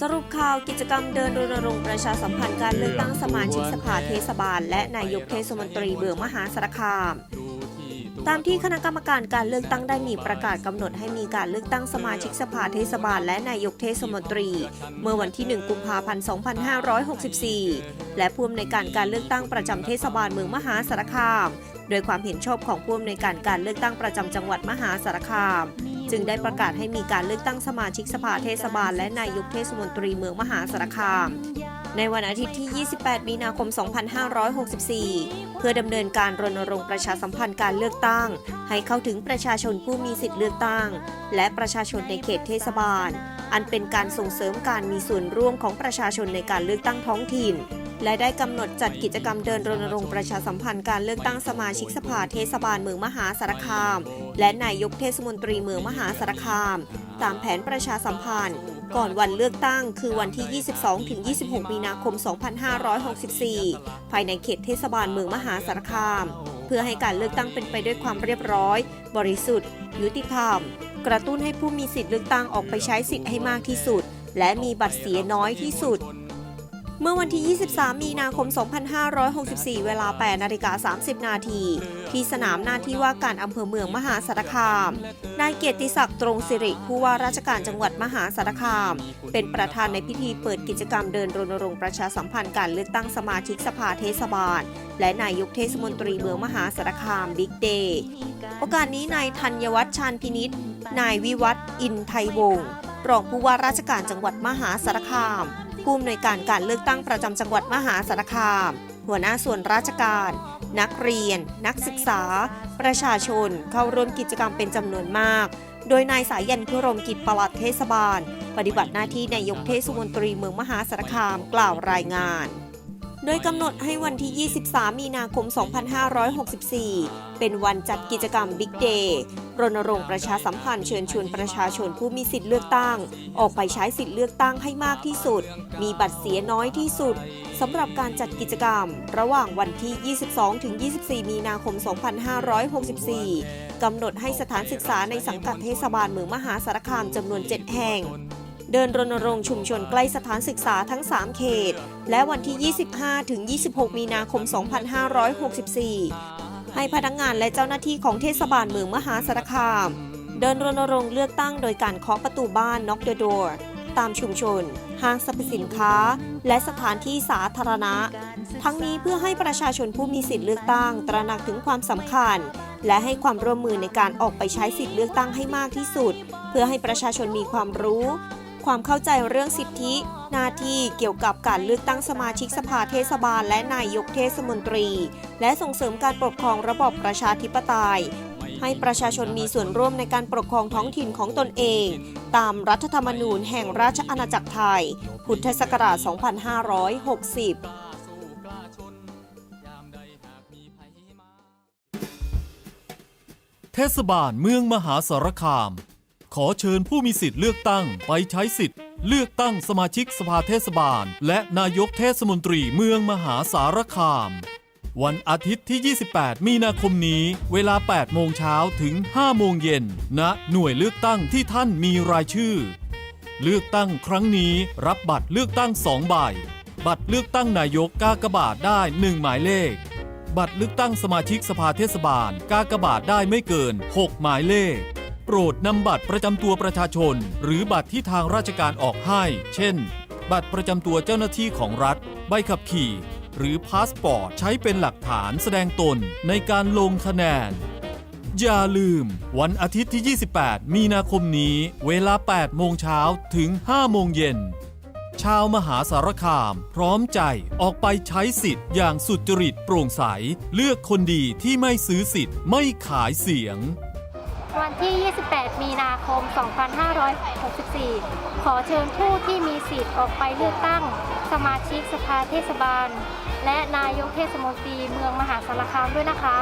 สรุปข่าวกิจกรรมเดินรณรงค์ประชาสัมพันธ์การเลือกตั้งสมาชิกสภาเทศบาล และนายกเทศมนตรีเบืองมหาสารคาม ตามที่คณะกรรมการการเลือกตั้งได้มีประกาศกำหนดให้มีการเลือกตั้งสมาชิกสภาเทศบาล และนายกเทศมนตรี เมื่อวันที่ 1 กุมภาพันธ์ 2564 และผู้อำนวยการการเลือกตั้งประจำเทศบาลเมืองมหาสารคาม โดยความเห็นชอบของผู้อำนวยการการเลือกตั้งประจำจังหวัดมหาสารคาม จึงได้ประกาศให้มีการเลือกตั้งสมาชิกสภาเทศบาล และนายกเทศมนตรีเมืองมหาสารคาม ในวันอาทิตย์ที่ 28 มีนาคม 2564 เพื่อดำเนินการรณรงค์ประชาสัมพันธ์การเลือกตั้ง ให้เข้าถึงประชาชนผู้มีสิทธิเลือกตั้ง และประชาชนในเขตเทศบาล อันเป็นการส่งเสริมการมีส่วนร่วมของประชาชนในการเลือกตั้งท้องถิ่น และได้กำหนดจัดกิจกรรมเดินรณรงค์ประชาสัมพันธ์การเลือกตั้งสมาชิกสภาเทศบาลเมืองมหาสารคาม และนายกเทศมนตรีเมืองมหาสารคาม ตามแผนประชาสัมพันธ์ ก่อนวันเลือกตั้งคือวันที่ 22-26 มีนาคม 2564 ภายในเขตเทศบาลเมืองมหาสารคาม เพื่อให้การเลือกตั้งเป็นไปด้วยความเรียบร้อย บริสุทธิ์ ยุติธรรม กระตุ้นให้ผู้มีสิทธิเลือกตั้งออกไปใช้สิทธิ์ให้มากที่สุด และมีบัตรเสียน้อยที่สุด เมื่อวันที่ 23 มีนาคม 2564 เวลา 8 นาฬิกา 30 นาที ที่สนามหน้าที่ว่าการอำเภอเมืองมหาสารคาม นายเกียรติศักดิ์ตรงสิริผู้ว่าราชการจังหวัดมหาสารคาม เป็นประธานในพิธีเปิดกิจกรรมเดินรณรงค์ประชาสัมพันธ์การเลือกตั้งสมาชิกสภาเทศบาล และนายกเทศมนตรีเมืองมหาสารคามบิ๊กเดย์โอกาสนี้นายธัญวัฒน์ชาญพินิษนายวิวัฒน์อินไทยวงศ์รองผู้ว่าราชการจังหวัดมหาสารคาม ผู้อำนวยการการเลือกตั้งประจำจังหวัดมหาสารคาม หัวหน้าส่วนราชการ นักเรียน นักศึกษา ประชาชน เข้าร่วมกิจกรรมเป็นจำนวนมาก โดยนายสายันพิรมกิจปลัดเทศบาล ปฏิบัติหน้าที่นายกเทศมนตรีเมืองมหาสารคามกล่าวรายงาน โดยกำหนดให้วันที่ 23 มีนาคม 2564 เป็นวันจัดกิจกรรมบิ๊กเดย์รณรงค์ประชาสัมพันธ์เชิญชวนประชาชนผู้มีสิทธิเลือกตั้ง ออกไปใช้สิทธิเลือกตั้งให้มากที่สุด มีบัตรเสียน้อยที่สุดสำหรับการจัดกิจกรรม ระหว่างวันที่ 22 ถึง 24 มีนาคม 2564 กำหนดให้สถานศึกษาในสังกัดเทศบาลเมืองมหาสารคามจำนวน 7 แห่ง เดินรณรงค์ชุมชนใกล้สถานศึกษาทั้ง 3 เขต และวันที่ 25 ถึง 26 มีนาคม 2564 ให้พนักงานและเจ้าหน้าที่ของเทศบาลเมืองมหาสารคาม เดินรณรงค์เลือกตั้งโดยการเคาะประตูบ้าน knock the door ตามชุมชน ห้างสรรพสินค้า และสถานที่สาธารณะ ทั้งนี้เพื่อให้ประชาชนผู้มีสิทธิเลือกตั้ง ตระหนักถึงความสำคัญ และให้ความร่วมมือในการออกไปใช้สิทธิเลือกตั้งให้มากที่สุด เพื่อให้ประชาชนมีความรู้ ความเข้าใจเรื่องสิทธิ หน้าที่เกี่ยวกับการเลือกตั้งสมาชิกสภาเทศบาลและนายกเทศมนตรี และส่งเสริมการปกครองระบอบประชาธิปไตย ให้ประชาชนมีส่วนร่วมในการปกครองท้องถิ่นของตนเอง ตามรัฐธรรมนูญแห่งราชอาณาจักรไทย พุทธศักราช 2560เทศบาลเมืองมหาสารคาม ขอเชิญผู้มีสิทธิ์เลือกตั้งไปใช้สิทธิ์ เลือกตั้งสมาชิกสภาเทศบาล และนายกเทศมนตรีเมืองมหาสารคาม วันอาทิตย์ที่ 28 มีนาคมนี้ เวลา 8 โมงเช้าถึง 5 โมงเย็นณหน่วยเลือกตั้งที่ท่านมีรายชื่อ เลือกตั้งครั้งนี้รับบัตรเลือกตั้ง2ใบ บัตรเลือกตั้งนายกกากบาทได้ 1 หมายเลข บัตรเลือกตั้งสมาชิกสภาเทศบาลกากบาทได้ไม่เกิน 6 หมายเลข โปรดนำบัตรประจำตัวประชาชน หรือบัตรที่ทางราชการออกให้ เช่น บัตรประจำตัวเจ้าหน้าที่ของรัฐ ใบขับขี่ หรือพาสปอร์ตใช้เป็นหลักฐานแสดงตนในการลงคะแนน อย่าลืม วันอาทิตย์ที่ 28 มีนาคมนี้ เวลา 8 โมงเช้าถึง 5 โมงเย็น ชาวมหาสารคาม พร้อมใจออกไปใช้สิทธิ์อย่างสุจริตโปร่งใส เลือกคนดีที่ไม่ซื้อสิทธิ์ไม่ขายเสียง ที่ 28 มีนาคม 2564 ขอเชิญผู้ที่มีสิทธิ์ออกไปเลือกตั้ง สมาชิกสภาเทศบาล และนายกเทศมนตรีเมืองมหาสารคามด้วยนะคะ